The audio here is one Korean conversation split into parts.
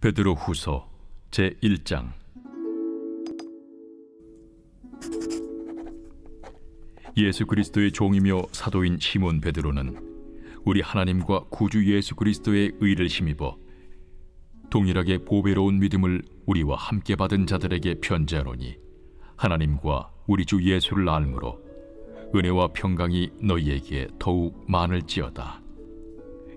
베드로 후서 제 1장 예수 그리스도의 종이며 사도인 시몬 베드로는 우리 하나님과 구주 예수 그리스도의 의를 힘입어 동일하게 보배로운 믿음을 우리와 함께 받은 자들에게 편지하노니 하나님과 우리 주 예수를 알므로 은혜와 평강이 너희에게 더욱 많을지어다.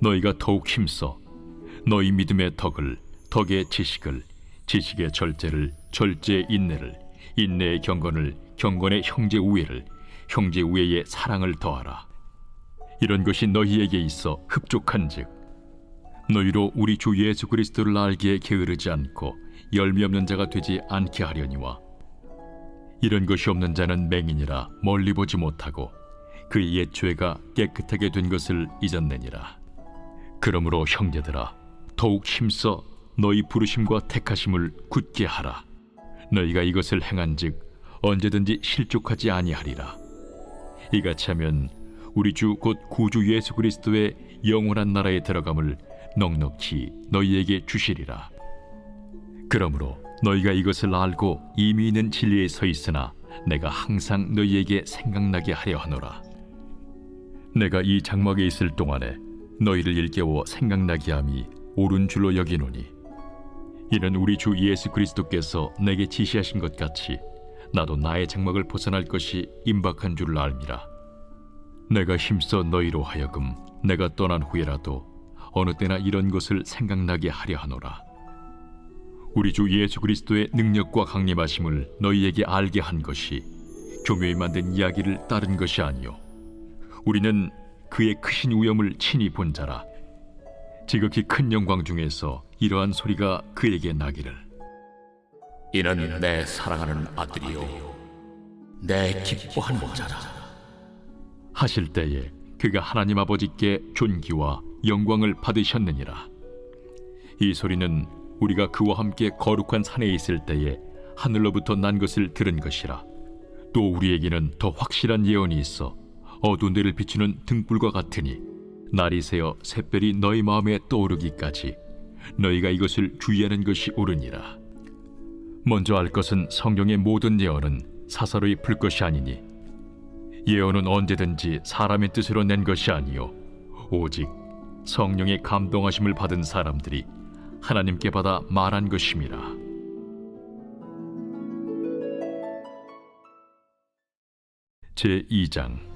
너희가 더욱 힘써 너희 믿음의 덕을 덕의 지식을 지식의 절제를 절제의 인내를 인내의 경건을 경건의 형제 우애를 형제 우애의 사랑을 더하라. 이런 것이 너희에게 있어 흡족한즉 너희로 우리 주 예수 그리스도를 알기에 게으르지 않고 열미 없는 자가 되지 않게 하려니와 이런 것이 없는 자는 맹인이라 멀리 보지 못하고 그의 옛 죄가 깨끗하게 된 것을 잊었느니라 그러므로 형제들아 더욱 힘써 너희 부르심과 택하심을 굳게 하라. 너희가 이것을 행한즉 언제든지 실족하지 아니하리라. 이같이 하면 우리 주 곧 구주 예수 그리스도의 영원한 나라에 들어감을 넉넉히 너희에게 주시리라. 그러므로 너희가 이것을 알고 이미 있는 진리에 서 있으나 내가 항상 너희에게 생각나게 하려 하노라. 내가 이 장막에 있을 동안에 너희를 일깨워 생각나게 함이 옳은 줄로 여기노니. 이는 우리 주 예수 그리스도께서 내게 지시하신 것 같이 나도 나의 장막을 벗어날 것이 임박한 줄을 알미라. 내가 힘써 너희로 하여금 내가 떠난 후에라도 어느 때나 이런 것을 생각나게 하려 하노라. 우리 주 예수 그리스도의 능력과 강림하심을 너희에게 알게 한 것이 교묘히 만든 이야기를 따른 것이 아니요 우리는 그의 크신 위엄을 친히 본 자라. 지극히 큰 영광 중에서 이러한 소리가 그에게 나기를. 이는 내 사랑하는 아들이요. 내 기뻐하는 자라. 하실 때에 그가 하나님 아버지께 존귀와 영광을 받으셨느니라. 이 소리는 우리가 그와 함께 거룩한 산에 있을 때에 하늘로부터 난 것을 들은 것이라. 또 우리에게는 더 확실한 예언이 있어 어두운 데를 비추는 등불과 같으니 날이 새어 샛별이 너희 마음에 떠오르기까지 너희가 이것을 주의하는 것이 옳으니라. 먼저 알 것은 성경의 모든 예언은 사사로이 풀 것이 아니니 예언은 언제든지 사람의 뜻으로 낸 것이 아니요 오직 성령의 감동하심을 받은 사람들이 하나님께 받아 말한 것임이라. 제 2장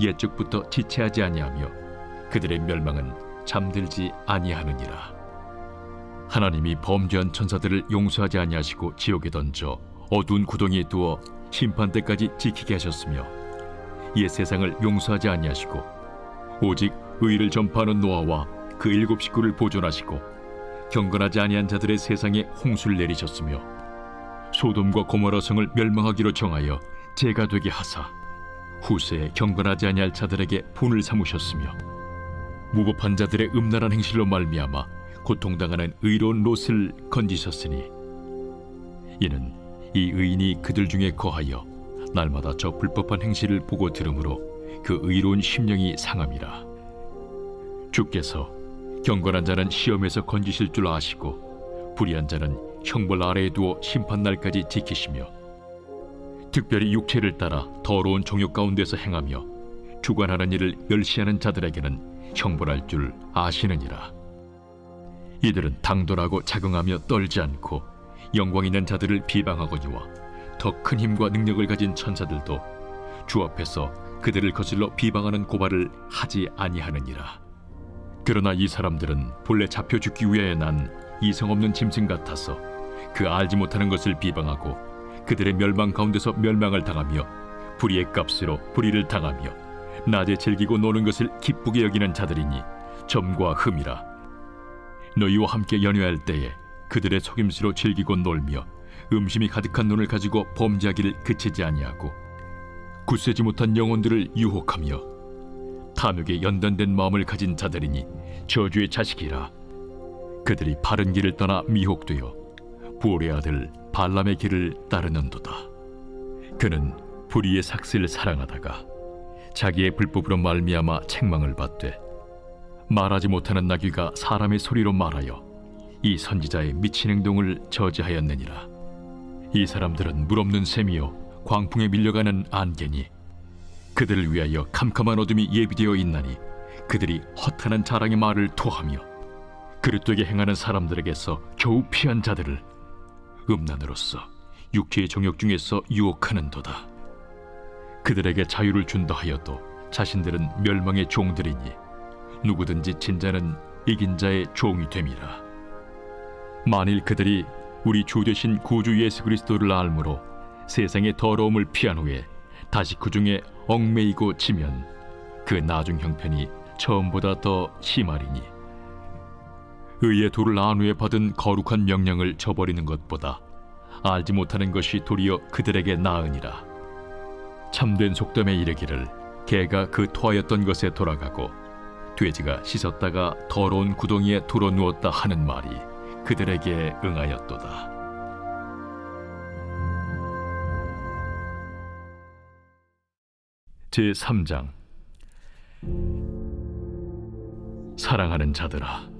옛적부터 지체하지 아니하며 그들의 멸망은 잠들지 아니하느니라. 하나님이 범죄한 천사들을 용서하지 아니하시고 지옥에 던져 어두운 구덩이에 두어 심판 때까지 지키게 하셨으며 옛 세상을 용서하지 아니하시고 오직 의를 전파하는 노아와 그 일곱 식구를 보존하시고 경건하지 아니한 자들의 세상에 홍수를 내리셨으며 소돔과 고모라 성을 멸망하기로 정하여 죄가 되게 하사 후세에 경건하지 아니할 자들에게 분을 삼으셨으며 무법한 자들의 음란한 행실로 말미암아 고통당하는 의로운 롯을 건지셨으니 이는 이 의인이 그들 중에 거하여 날마다 저 불법한 행실을 보고 들으므로 그 의로운 심령이 상함이라. 주께서 경건한 자는 시험에서 건지실 줄 아시고 불의한 자는 형벌 아래에 두어 심판 날까지 지키시며 특별히 육체를 따라 더러운 정욕 가운데서 행하며 주관하는 일을 멸시하는 자들에게는 형벌할 줄 아시느니라 이들은 당돌하고 자긍하며 떨지 않고 영광 있는 자들을 비방하거니와 더 큰 힘과 능력을 가진 천사들도 주 앞에서 그들을 거슬러 비방하는 고발을 하지 아니하느니라. 그러나 이 사람들은 본래 잡혀 죽기 위하여 난 이성 없는 짐승 같아서 그 알지 못하는 것을 비방하고 그들의 멸망 가운데서 멸망을 당하며 불의의 값으로 불의를 당하며 낮에 즐기고 노는 것을 기쁘게 여기는 자들이니 점과 흠이라. 너희와 함께 연회할 때에 그들의 속임수로 즐기고 놀며 음심이 가득한 눈을 가지고 범죄하기를 그치지 아니하고 굳세지 못한 영혼들을 유혹하며 탐욕에 연단된 마음을 가진 자들이니 저주의 자식이라. 그들이 바른 길을 떠나 미혹되어 부올의 아들 발람의 길을 따르는도다. 그는 불의의 삭슬을 사랑하다가 자기의 불법으로 말미암아 책망을 받되 말하지 못하는 나귀가 사람의 소리로 말하여 이 선지자의 미친 행동을 저지하였느니라. 이 사람들은 물없는 셈이요 광풍에 밀려가는 안개니 그들을 위하여 캄캄한 어둠이 예비되어 있나니 그들이 허탄한 자랑의 말을 토하며 그릇되게 행하는 사람들에게서 겨우 피한 자들을 음란으로서 육체의 정욕 중에서 유혹하는도다. 그들에게 자유를 준다 하여도 자신들은 멸망의 종들이니 누구든지 진자는 이긴 자의 종이 됨이라. 만일 그들이 우리 주 되신 구주 예수 그리스도를 알므로 세상의 더러움을 피한 후에 다시 그 중에 얽매이고 지면 그 나중 형편이 처음보다 더 심하리니 의의 도를 안 후에 받은 거룩한 명령을 저버리는 것보다 알지 못하는 것이 도리어 그들에게 나으니라 참된 속담에 이르기를 개가 그 토하였던 것에 돌아가고 돼지가 씻었다가 더러운 구덩이에 돌아 누웠다 하는 말이 그들에게 응하였도다. 제 3장 사랑하는 자들아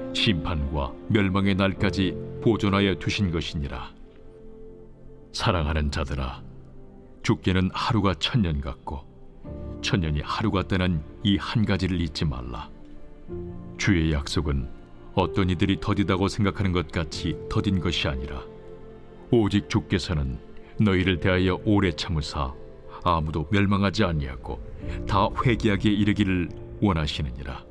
심판과 멸망의 날까지 보존하여 두신 것이니라. 사랑하는 자들아, 죽게는 하루가 천년 같고 천년이 하루 같다는 이 한 가지를 잊지 말라. 주의 약속은 어떤 이들이 더디다고 생각하는 것 같이 더딘 것이 아니라 오직 주께서는 너희를 대하여 오래 참으사 아무도 멸망하지 아니하고 다 회개하게 이르기를 원하시느니라.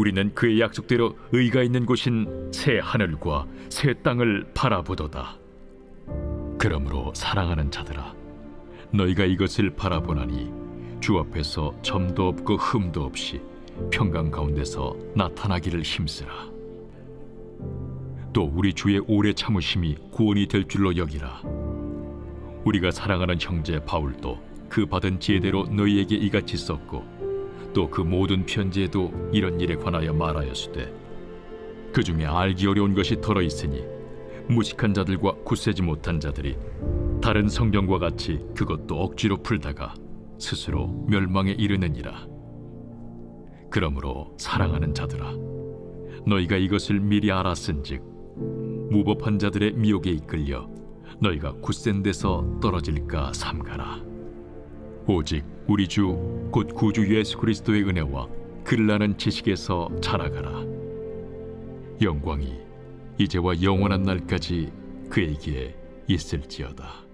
우리는 그의 약속대로 의가 있는 곳인 새 하늘과 새 땅을 바라보도다. 그러므로 사랑하는 자들아, 너희가 이것을 바라보나니 주 앞에서 점도 없고 흠도 없이 평강 가운데서 나타나기를 힘쓰라. 또 우리 주의 오래 참으심이 구원이 될 줄로 여기라. 우리가 사랑하는 형제 바울도 그 받은 지혜대로 너희에게 이같이 썼고 또 그 모든 편지에도 이런 일에 관하여 말하였으되 그 중에 알기 어려운 것이 덜어 있으니 무식한 자들과 굳세지 못한 자들이 다른 성경과 같이 그것도 억지로 풀다가 스스로 멸망에 이르느니라. 그러므로 사랑하는 자들아, 너희가 이것을 미리 알았은즉 무법한 자들의 미혹에 이끌려 너희가 굳센 데서 떨어질까 삼가라. 오직 우리 주 곧 구주 예수 그리스도의 은혜와 글나는 지식에서 자라가라. 영광이 이제와 영원한 날까지 그에게 있을지어다.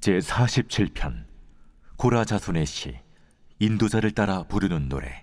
제 47편 고라 자손의 시 인도자를 따라 부르는 노래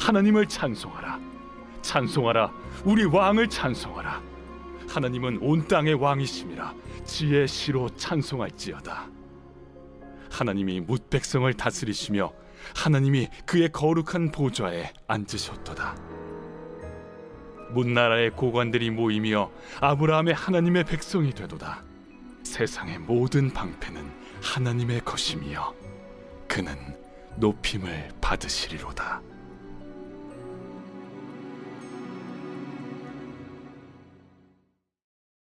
하나님을 찬송하라. 찬송하라 우리 왕을 찬송하라. 하나님은 온 땅의 왕이심이라 지혜 시로 찬송할지어다. 하나님이 뭇 백성을 다스리시며 하나님이 그의 거룩한 보좌에 앉으셨도다. 문나라의 고관들이 모이며 아브라함의 하나님의 백성이 되도다. 세상의 모든 방패는 하나님의 것이며 그는 높임을 받으시리로다